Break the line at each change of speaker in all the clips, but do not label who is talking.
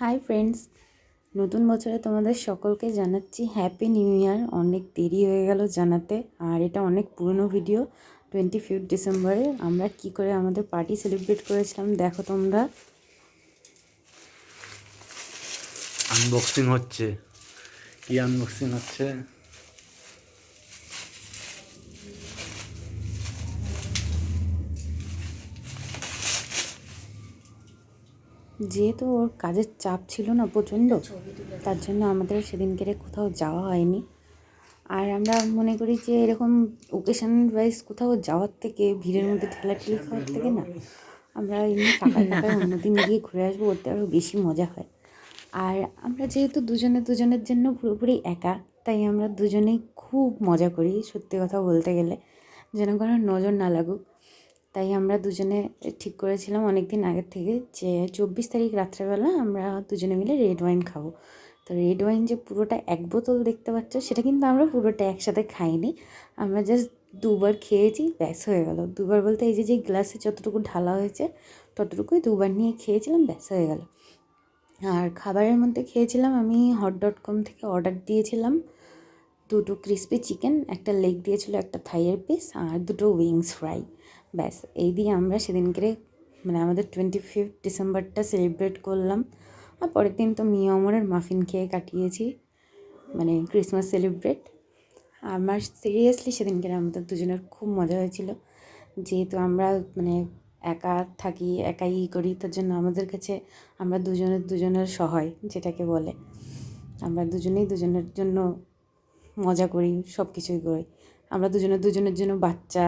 Hi friends নতুন বছরে তোমাদের সকলকে জানাচ্ছি হ্যাপি নিউ ইয়ার অনেক দেরি হয়ে গেল জানাতে, আর এটা অনেক পুরনো ভিডিও টোয়েন্টি ফিফথ ডিসেম্বরে আমরা কি করে আমাদের পার্টি সেলিব্রেট করেছিলাম, দেখো তোমরা।
আনবক্সিং হচ্ছে। কি আনবক্সিং হচ্ছে?
যেহেতু ওর কাজের চাপ ছিল না প্রচণ্ড তার জন্য আমাদের সেদিনকে কোথাও যাওয়া হয়নি। আর আমরা মনে করি যে এরকম ওকেশন ওয়াইজ কোথাও যাওয়ার থেকে ভিড়ের মধ্যে ঠেলা ঠেলাঠেলি খাওয়ার থেকে না আমরা এমনি ফাঁকা ফাঁকা অন্যদিন গিয়ে ঘুরে আসব ওতে আরও বেশি মজা হয়। আর আমরা যেহেতু দুজনে দুজনের জন্য পুরোপুরি একা তাই আমরা দুজনেই খুব মজা করি সত্যি কথা বলতে গেলে যেন কোনো নজর না লাগুক। তাই আমরা দুজনে ঠিক করেছিলাম অনেক দিন আগের থেকে যে চব্বিশ তারিখ রাত্রেবেলা আমরা দুজনে মিলে রেড ওয়াইন খাব। তো রেড ওয়াইন যে পুরোটা এক বোতল দেখতে পাচ্ছ, সেটা কিন্তু আমরা পুরোটা একসাথে খাইনি। আমরা জাস্ট দুবার খেয়েছি, ব্যাস হয়ে গেল। দুবার বলতে এই যে যে গ্লাসে যতটুকু ঢালা হয়েছে, ততটুকুই দুবার নিয়ে খেয়েছিলাম, ব্যাস হয়ে গেল। আর খাবারের মধ্যে খেয়েছিলাম আমি হট ডট কম থেকে অর্ডার দিয়েছিলাম। দুটো ক্রিসপি চিকেন একটা লেগ দিয়েছিল, একটা থাইয়ের পিস আর দুটো উইংস ফ্রাই ব্যাস, এই দিয়ে আমরা সেদিনকে মানে আমাদের টোয়েন্টি ফিফথ ডিসেম্বরটা সেলিব্রেট করলাম। আর পরের দিন তো মিয়া অমরের মাফিন খেয়ে কাটিয়েছি মানে ক্রিসমাস সেলিব্রেট আমার সিরিয়াসলি সেদিনকে আমাদের দুজনের খুব মজা হয়েছিল। যেহেতু আমরা মানে একা থাকি, একাই করি, তার জন্য আমাদের কাছে আমরা দুজনের দুজনের সহায়, যেটাকে বলে। আমরা দুজনেই দুজনের জন্য মজা করি সব কিছুই করি। আমরা দুজনের দুজনের জন্য বাচ্চা,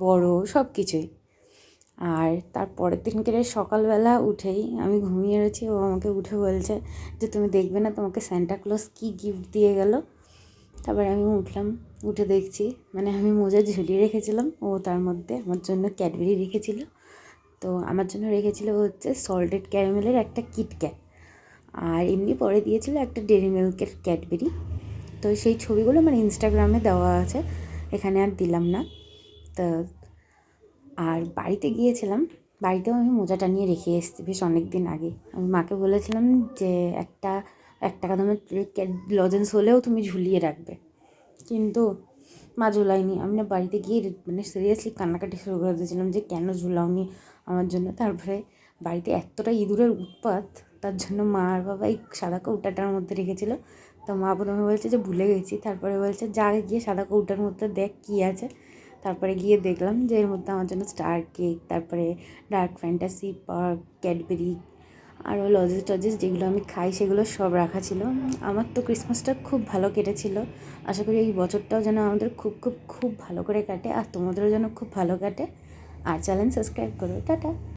বড় সব কিছুই আর তার পরের দিনকে সকালবেলা উঠেই আমি ঘুমিয়ে রয়েছি, ও আমাকে উঠে বলছে যে, তুমি দেখবে না তোমাকে স্যান্টা ক্লজ কী গিফট দিয়ে গেল? তারপরে আমি উঠলাম, উঠে দেখছি মানে আমি মোজা ঝুলিয়ে রেখেছিলাম, ও তার মধ্যে আমার জন্য ক্যাডবেরি রেখেছিল। তো আমার জন্য রেখেছিল হচ্ছে সল্টেড ক্যারামেলের একটা কিটক্যাট আর এমনি পরে দিয়েছিল একটা ডেরি মিল্কের ক্যাডবেরি তো সেই ছবিগুলো আমার ইনস্টাগ্রামে দেওয়া আছে, এখানে আর দিলাম না। তো আর বাড়িতে গিয়েছিলাম, বাড়িতেও আমি মোজাটা নিয়ে রেখে এসেছি বেশ অনেক দিন আগে। আমি মাকে বলেছিলাম যে একটা, এক টাকা দামের লজেন্স হলেও তুমি ঝুলিয়ে রাখবে। কিন্তু মা ঝুলাইনি আমি না বাড়িতে গিয়ে মানে সিরিয়াসলি কান্নাকাটি শুরু করে দিয়েছিলাম যে কেন ঝুলাওনি আমার জন্য। তারপরে বাড়িতে এতটা ইঁদুরের উৎপাত, তার জন্য মা আর বাবা এই সাদা কৌটাটার মধ্যে রেখেছিল। তো মা প্রথমে বলছে যে ভুলে গেছি, তারপরে বলছে যা গিয়ে সাদা কৌটার মধ্যে দেখ কী আছে। তারপরে গিয়ে দেখলাম যে এর মধ্যে আমার জন্য স্টার কেক তারপরে ডার্ক ফ্যান্টাসি পার্ক ক্যাডবেরি আরও লজেস টজেস যেগুলো আমি খাই সেগুলো সব রাখা ছিল। আমার তো ক্রিসমাসটা খুব ভালো কেটেছিল। আশা করি এই বছরটাও যেন আমাদের খুব খুব খুব ভালো করে কাটে আর তোমাদেরও যেন খুব ভালো কাটে। আর চ্যানেল সাবস্ক্রাইব করো। টাটা।